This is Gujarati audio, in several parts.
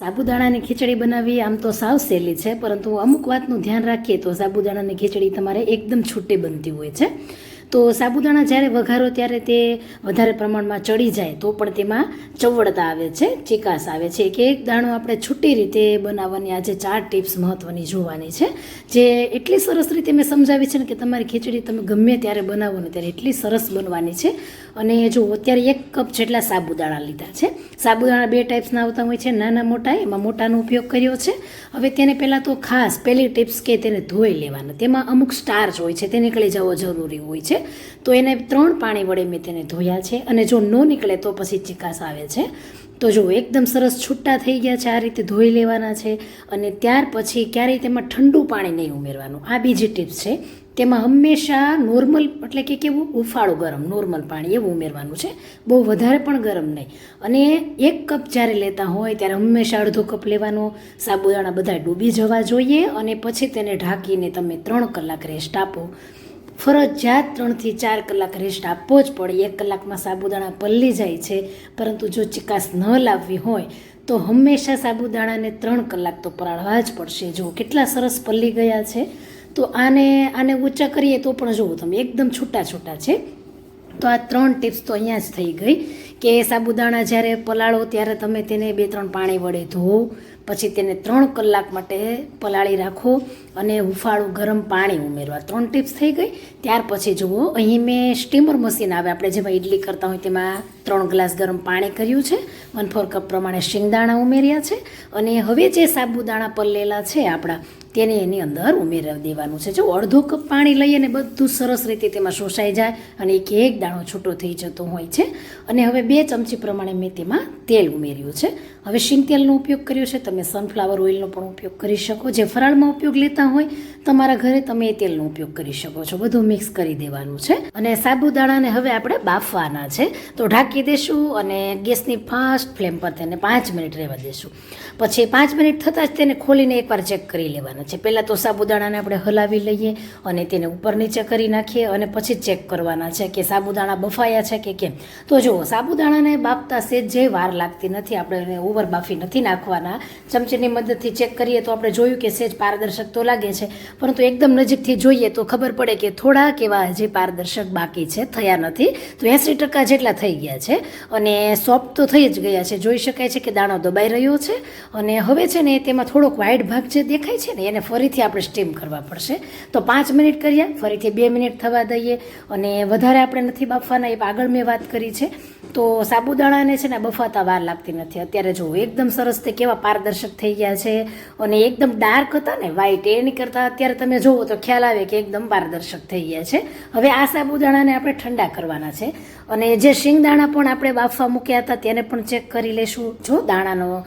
સાબુદાણાની ખીચડી બનાવવી આમ તો સાવ સહેલી છે, પરંતુ અમુક વાતનું ધ્યાન રાખીએ તો સાબુદાણાની ખીચડી તમારે એકદમ છૂટી બનતી હોય છે. તો સાબુદાણા જ્યારે વઘારો ત્યારે તે વધારે પ્રમાણમાં ચડી જાય, તો પણ તેમાં ચવડતા આવે છે, ચિકાસ આવે છે. કે એક દાણો આપણે છૂટી રીતે બનાવવાની આજે ચાર ટિપ્સ મહત્ત્વની જોવાની છે. જે એટલી સરસ રીતે મેં સમજાવી છે ને કે તમારી ખીચડી તમે ગમે ત્યારે બનાવો ને ત્યારે એટલી સરસ બનવાની છે. અને જો અત્યારે એક કપ જેટલા સાબુદાણા લીધા છે. સાબુદાણા બે ટાઈપ્સના આવતા હોય છે. નાના મોટા, એમાં મોટાનો ઉપયોગ કર્યો છે. હવે તેને પહેલાં તો ખાસ પહેલી ટિપ્સ કે તેને ધોઈ લેવાના. તેમાં અમુક સ્ટાર્ચ હોય છે, તે નીકળી જવો જરૂરી હોય છે. તો એને ત્રણ પાણી વડે મેં તેને ધોયા છે અને જો ન નીકળે તો પછી ચિકાસ આવે છે. તો જો એકદમ સરસ છૂટા થઈ ગયા છે, આ રીતે ધોઈ લેવાના છે અને ત્યાર પછી ક્યારેય તેમાં ઠંડુ પાણી નહીં ઉમેરવાનું. આ બીજી ટિપ્સ છે. તેમાં હંમેશા નોર્મલ એટલે કે કેવું? ઉફાળું ગરમ, નોર્મલ પાણી એવું ઉમેરવાનું છે. બહુ વધારે પણ ગરમ નહીં. અને એક કપ જ્યારે લેતા હોય ત્યારે હંમેશા અડધો કપ લેવાનો. સાબુદાણા બધા ડૂબી જવા જોઈએ અને પછી તેને ઢાંકીને તમે ત્રણ કલાક રેસ્ટ આપો. ફરજિયાત ત્રણથી ચાર કલાક રેસ્ટ આપવો જ પડે. એક કલાકમાં સાબુદાણા પલ્લી જાય છે, પરંતુ જો ચિકાસ ન લાવવી હોય, તો હંમેશા સાબુદાણાને ત્રણ કલાક તો પરાળવા જ પડશે. જો કેટલા સરસ પલ્લી ગયા છે, તો આને આને ઊંચા કરીએ તો પણ જુઓ તમે, એકદમ છૂટા છૂટા છે. તો આ ત્રણ ટિપ્સ તો અહીંયા જ થઈ ગઈ કે સાબુદાણા જ્યારે પલાળો ત્યારે તમે તેને બે ત્રણ પાણી વડે ધોવો પછી તેને ત્રણ કલાક માટે પલાળી રાખો અને હુંફાળું ગરમ પાણી ઉમેરવા ત્રણ ટિપ્સ થઈ ગઈ. ત્યાર પછી જુઓ, અહીં મેં સ્ટીમર મશીન આવે. આપણે જેમાં ઇડલી કરતા હોય તેમાં ત્રણ ગ્લાસ ગરમ પાણી કર્યું છે. વન ફોર કપ પ્રમાણે શિંગદાણા ઉમેર્યા છે. અને હવે જે સાબુદાણા પલળેલા છે આપણા, તેને એની અંદર ઉમેરી દેવાનું છે. જો અડધો કપ પાણી લઈએ અને બધું સરસ રીતે તેમાં શોષાઈ જાય અને એક એક દાણો છૂટો થઈ જતો હોય છે. અને હવે બે ચમચી પ્રમાણે મેં તેમાં તેલ ઉમેર્યું છે. હવે શિંગ તેલનો ઉપયોગ કર્યો છે. તમે સનફ્લાવર ઓઇલનો પણ ઉપયોગ કરી શકો. જે ફરાળમાં ઉપયોગ લેતા હોય, તમારા ઘરે તમે એ તેલનો ઉપયોગ કરી શકો છો. બધું મિક્સ કરી દેવાનું છે. અને સાબુદાણાને હવે આપણે બાફવાના છે. તો ઢાંકી દેશું અને ગેસની ફાસ્ટ ફ્લેમ પર તેને પાંચ મિનિટ રહેવા દેશું. પછી પાંચ મિનિટ થતાં જ તેને ખોલીને એકવાર ચેક કરી લેવાના છે. પહેલાં તો સાબુદાણાને આપણે હલાવી લઈએ અને તેને ઉપર નીચે કરી નાખીએ અને પછી ચેક કરવાના છે કે સાબુદાણા બફાયા છે કે કેમ. તો જુઓ, સાબુદાણાને બાફતા સેજ જે વાર લાગતી નથી. આપણે એને ઓવર બાફી નથી નાખવાના. ચમચીની મદદથી ચેક કરીએ તો આપણે જોયું કે સેજ પારદર્શક તો લાગે છે, પરંતુ એકદમ નજીકથી જોઈએ તો ખબર પડે કે થોડાક એવા હજી પારદર્શક બાકી છે, થયા નથી. તો એંસી ટકા જેટલા થઈ ગયા છે અને સોફ્ટ તો થઈ જ ગયા છે. જોઈ શકાય છે કે દાણો દબાઈ રહ્યો છે અને હવે છે ને તેમાં થોડોક વ્હાઈટ ભાગ જે દેખાય છે ને એને ફરીથી આપણે સ્ટીમ કરવા પડશે. તો પાંચ મિનિટ કર્યા, ફરીથી બે મિનિટ થવા દઈએ અને વધારે આપણે નથી બાફવાના, એ આગળ મેં વાત કરી છે. તો સાબુદાણાને છે ને બફાતા વાર લાગતી નથી. અત્યારે જો એકદમ સરસ તે કેવા પારદર્શક થઈ ગયા છે અને એકદમ ડાર્ક હતા ને વ્હાઈટ એની કરતાં અત્યારે તમે જુઓ તો ખ્યાલ આવે કે એકદમ પારદર્શક થઈ ગયા છે. હવે આ સાબુદાણાને આપણે ઠંડા કરવાના છે. અને જે શિંગદાણા પણ આપણે બાફવા મૂક્યા હતા તેને પણ ચેક કરી લેશું જો દાણાનો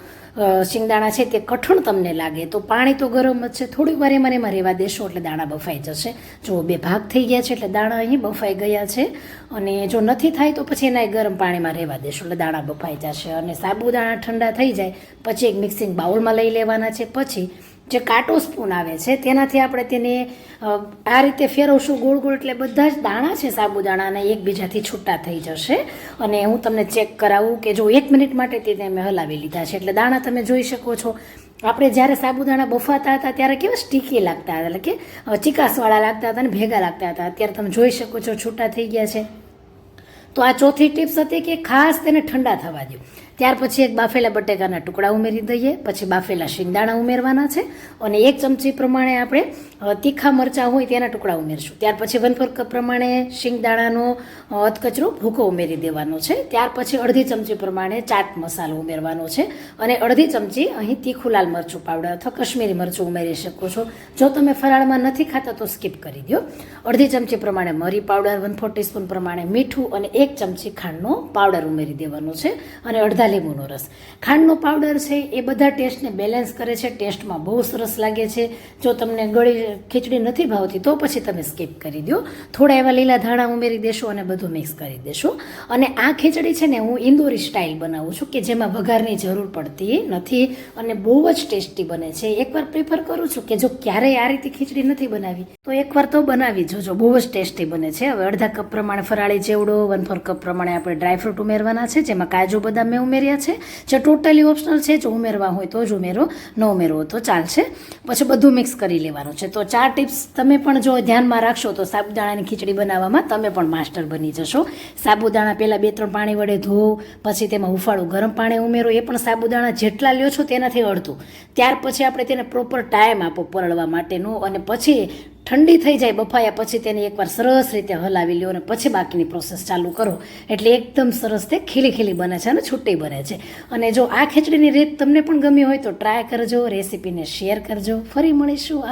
શિંગદાણા છે તે કઠણ તમને લાગે તો પાણી તો ગરમ જ છે. થોડીક વાર એમાં એમાં રહેવા દેશો એટલે દાણા બફાઈ જશે. જો બે ભાગ થઈ ગયા છે એટલે દાણા અહીં બફાઈ ગયા છે અને જો નથી થાય તો પછી એના ગરમ પાણીમાં રહેવા દેશો એટલે દાણા બફાઈ જશે અને સાબુદાણા ઠંડા થઈ જાય. પછી એક મિક્સિંગ બાઉલમાં લઈ લેવાના છે. પછી જે કાંટો સ્પૂન આવે છે, તેનાથી આપણે તેને આ રીતે ફેરવશું ગોળ ગોળ એટલે બધા જ દાણા છે સાબુદાણાના એકબીજાથી છૂટા થઈ જશે. અને હું તમને ચેક કરાવું કે જો એક મિનિટ માટે તેને મેં હલાવી લીધા છે. એટલે દાણા તમે જોઈ શકો છો. આપણે જ્યારે સાબુદાણા બફાતા હતા ત્યારે કેવા સ્ટીકી લાગતા હતા. એટલે કે ચિકાસવાળા લાગતા હતા અને ભેગા લાગતા હતા. અત્યારે તમે જોઈ શકો છો છૂટા થઈ ગયા છે. તો આ ચોથી ટિપ્સ હતી કે ખાસ તેને ઠંડા થવા દો. ત્યાર પછી એક બાફેલા બટેકાના ટુકડા ઉમેરી દઈએ, પછી બાફેલા શિંગદાણા ઉમેરવાના છે અને એક ચમચી પ્રમાણે આપણે તીખા મરચાં હોય તેના ટુકડા ઉમેરશું. ત્યાર પછી વન કપ પ્રમાણે શિંગદાણાનો અધકચરો ભૂકો ઉમેરી દેવાનો છે. ત્યાર પછી અડધી ચમચી પ્રમાણે ચાટ મસાલો ઉમેરવાનો છે અને અડધી ચમચી અહીં તીખું લાલ મરચું પાવડર અથવા કશ્મીરી મરચું ઉમેરી શકો છો. જો તમે ફરાળમાં નથી ખાતા તો સ્કીપ કરી દો. અડધી ચમચી પ્રમાણે મરી પાવડર, વન ફોર ટીસ્પૂન પ્રમાણે મીઠું અને એક ચમચી ખાંડનો પાવડર ઉમેરી દેવાનો છે અને અડધા લીંબુનો રસ. ખાંડનો પાવડર છે, એ બધા ટેસ્ટને બેલેન્સ કરે છે. ટેસ્ટમાં બહુ સરસ લાગે છે. જો તમને ગળી ખીચડી નથી ભાવતી, તો પછી તમે સ્કીપ કરી દો. થોડા એવા લીલા ધાણા ઉમેરી દેશો અને બધું મિક્સ કરી દેશો. અને આ ખીચડી છે ને, હું ઇન્દોરી સ્ટાઇલ બનાવું છું કે જેમાં વઘારની જરૂર પડતી નથી અને બહુ જ ટેસ્ટી બને છે. એકવાર પ્રિફર કરું છું કે જો ક્યારેય આ રીતે ખીચડી નથી બનાવી, તો એકવાર તો બનાવી જોજો. બહુ જ ટેસ્ટી બને છે. હવે અડધા કપ પ્રમાણે ફરાળી ચેવડો વન ફોર કપ પ્રમાણે આપણે ડ્રાયફ્રૂટ ઉમેરવાના છે, જેમાં કાજુ, બદામ મેં ઉમેર્યા ઉમેર્યા છે. જે ટોટલી ઓપ્શનલ છે, જો ઉમેરવા હોય તો જ ઉમેરો, ન ઉમેરવો તો ચાલશે. પછી બધું મિક્સ કરી લેવાનું છે. તો ચાર ટિપ્સ તમે પણ જો ધ્યાનમાં રાખશો તો સાબુદાણાની ખીચડી બનાવવામાં તમે પણ માસ્ટર બની જશો. સાબુદાણા પહેલાં બે ત્રણ પાણી વડે ધો, પછી તેમાં હુંફાળું ગરમ પાણી ઉમેરો, એ પણ સાબુદાણા જેટલા લ્યો છો તેનાથી અડધું. ત્યાર પછી આપણે તેને પ્રોપર ટાઈમ આપો પરળવા માટેનો અને પછી ઠંડી થઈ જાય બફાયા પછી તેને એકવાર સરસ રીતે હલાવી લ્યો અને પછી બાકીની પ્રોસેસ ચાલુ કરો. એટલે એકદમ સરસ તે ખીલી ખીલી બને છે અને છૂટી બને છે. અને જો આ ખીચડીની રીત તમને પણ ગમી હોય તો ટ્રાય કરજો રેસીપીને શેર કરજો. ફરી મળીશું